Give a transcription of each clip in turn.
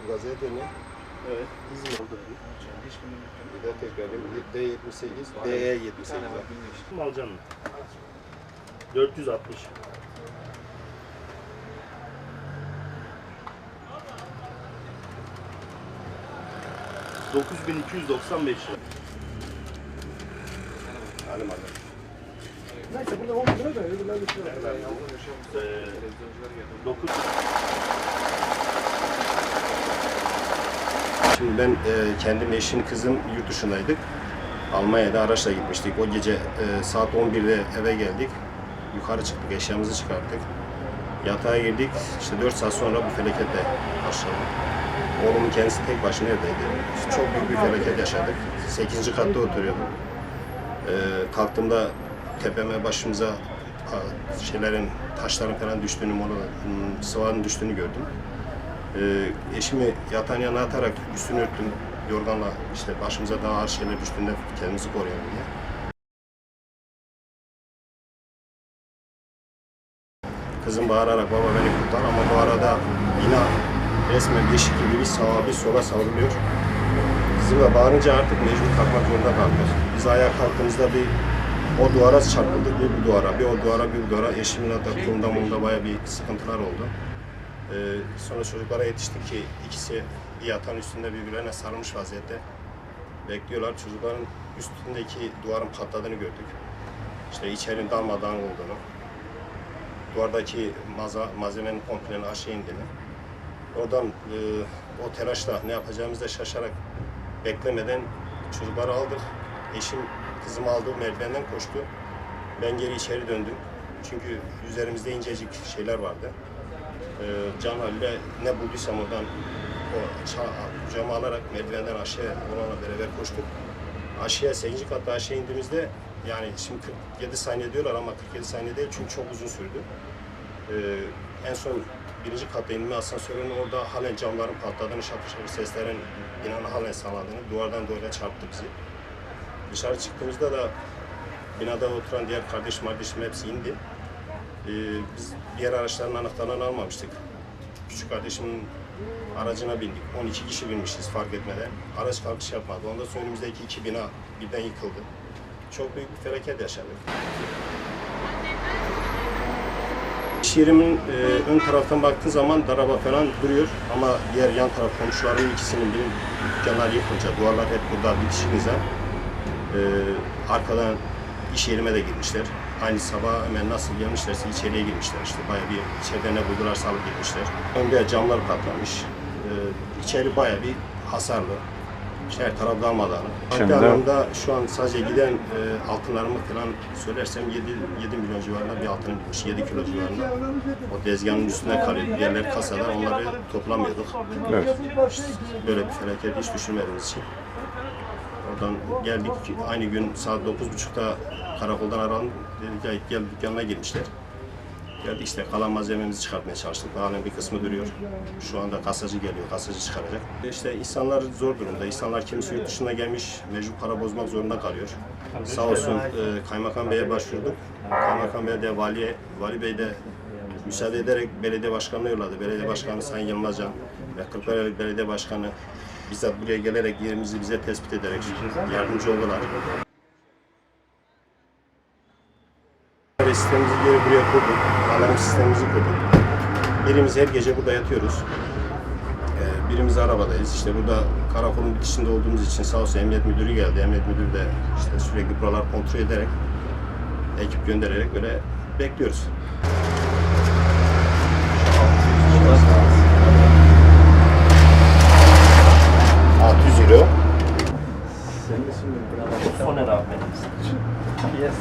ZD'nin Evet. İzmir oldu. Bir daha tekrar edeyim. D78, DE78. Bilmiyorum. Alacaksın mı? 460. ...9295 lira. Halim Halim. Neyse burada 10 lira da öbürler bir şey var. 9... Şimdi ben e, kendim, eşim, kızım yurt dışındaydık. Almanya'da araçla gitmiştik. O gece e, saat 11'de eve geldik. Yukarı çıktık, eşyamızı çıkarttık. Yatağa girdik. İşte 4 saat sonra bu felaketle başladı. Oğlumun kendisi tek başına evdeydi. Çok büyük bir felaket yaşadık. 8. katta oturuyordum. E, kalktığımda tepeme başımıza şeylerin, taşların falan düştüğünü, sıvanın düştüğünü gördüm. Ee, eşimi yatağın yanına atarak üstünü örttüm yorganla işte başımıza daha ağır şeyler düştüğünde kendimizi koruyalım diye. Kızım bağırarak baba beni kurtar ama bu arada bina resmen beşik gibi bir sağa bir sola savruluyor. Kızım da bağırınca artık mecbur kalkmak zorunda kaldık. Biz ayağa kalktığımızda bir o duvara çarpıldık, bir bu duvara, bir o duvara, bir bu duvara. Eşimin hatta kolunda molunda bayağı bir sıkıntılar oldu. Ee, sonra çocuklara yetiştik ki ikisi bir yatağın üstünde birbirlerine sarılmış vaziyette bekliyorlar. Çocukların üstündeki duvarın patladığını gördük. İşte içerinin darmadağın olduğunu, duvardaki maza, malzemenin kompleni aşağı indiğini. Oradan e, o telaşla ne yapacağımızı da şaşarak beklemeden çocukları aldık. Eşim kızımı aldı, merdivenden koştu. Ben geri içeri döndüm. Çünkü üzerimizde incecik şeyler vardı e, Can Halil'e ne bulduysam oradan o ça- alarak merdivenden aşağıya onunla beraber koştuk. Aşağıya 8. katta aşağı indiğimizde yani şimdi 47 saniye diyorlar ama 47 saniye değil çünkü çok uzun sürdü. E, en son birinci katta inme asansörün orada halen camların patladığını, şapır şapır seslerin binanın halen salladığını, duvardan duvara çarptı bizi. Dışarı çıktığımızda da binada oturan diğer kardeş kardeşim hepsi indi. Ee, biz diğer araçların anahtarlarını almamıştık. Küçük kardeşimin aracına bindik. 12 kişi binmişiz fark etmeden. Araç kalkış yapmadı. Ondan sonra önümüzdeki iki bina birden yıkıldı. Çok büyük bir felaket yaşadık. İş yerimin e, ön taraftan baktığın zaman daraba falan duruyor ama diğer yan taraf komşularımın ikisinin benim dükkanlar yıkınca duvarlar hep burada bitişik nizam. E, arkadan iş yerime de girmişler. Aynı sabah hemen nasıl gelmişlerse içeriye girmişler işte. Bayağı bir içeride ne buldularsa alıp gitmişler. Önde camlar patlamış. Ee, içeri bayağı bir hasarlı. İşte her taraf darmadağınık. Maddi Şimdi- anlamda şu an sadece giden e, altınlarımı falan söylersem 7, 7 milyon civarında bir altınım gitmiş. 7 kilo civarında. O tezgahın üstünde kalıyor. Diğerleri kasada onları toplamıyorduk. Evet. Böyle bir felaket hiç düşünmediğimiz için. Oradan geldik aynı gün saat 9.30'da karakoldan aradım. Dedik ya gel dükkanına girmişler. Geldik işte kalan malzememizi çıkartmaya çalıştık. Halen bir kısmı duruyor. Şu anda kasacı geliyor, kasacı çıkaracak. İşte insanlar zor durumda. İnsanlar kimisi yurt dışına gelmiş, mecbur para bozmak zorunda kalıyor. Sağ olsun e, Kaymakam Bey'e başvurduk. Kaymakam Bey de valiye, Vali Bey de müsaade ederek belediye başkanına yolladı. Belediye başkanı Sayın Yılmazcan ve Kırklareli Belediye Başkanı bizzat buraya gelerek yerimizi bize tespit ederek yardımcı oldular. Sistemimizi geri buraya kurduk. Alarm sistemimizi kurduk. Birimiz her gece burada yatıyoruz. Ee, birimiz arabadayız. İşte burada karakolun bitişinde olduğumuz için sağ olsun emniyet müdürü geldi. Emniyet müdürü de işte sürekli buralar kontrol ederek ekip göndererek böyle bekliyoruz. ...600 euro. Soner abi benim.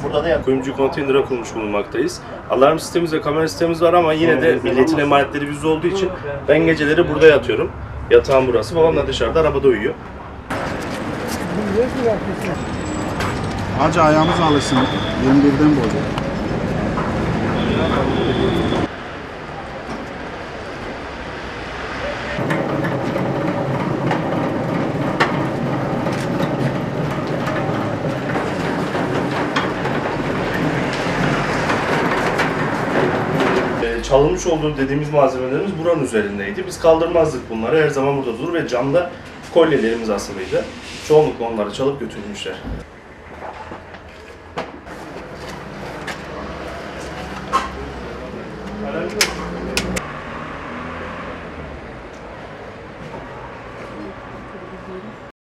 Burada da kuyumcu konteynere kurmuş bulunmaktayız. Alarm sistemimiz ve kamera sistemimiz var ama yine de milletin emanetleri bizde olduğu için ben geceleri burada yatıyorum. Yatağım burası. Babam da dışarıda arabada uyuyor. Hacı ayağımız alışsın. 21'den boyunca. Ee, çalınmış olduğu dediğimiz malzemelerimiz buranın üzerindeydi. Biz kaldırmazdık bunları. Her zaman burada durur ve camda kolyelerimiz asılıydı. Çoğunlukla onları çalıp götürmüşler.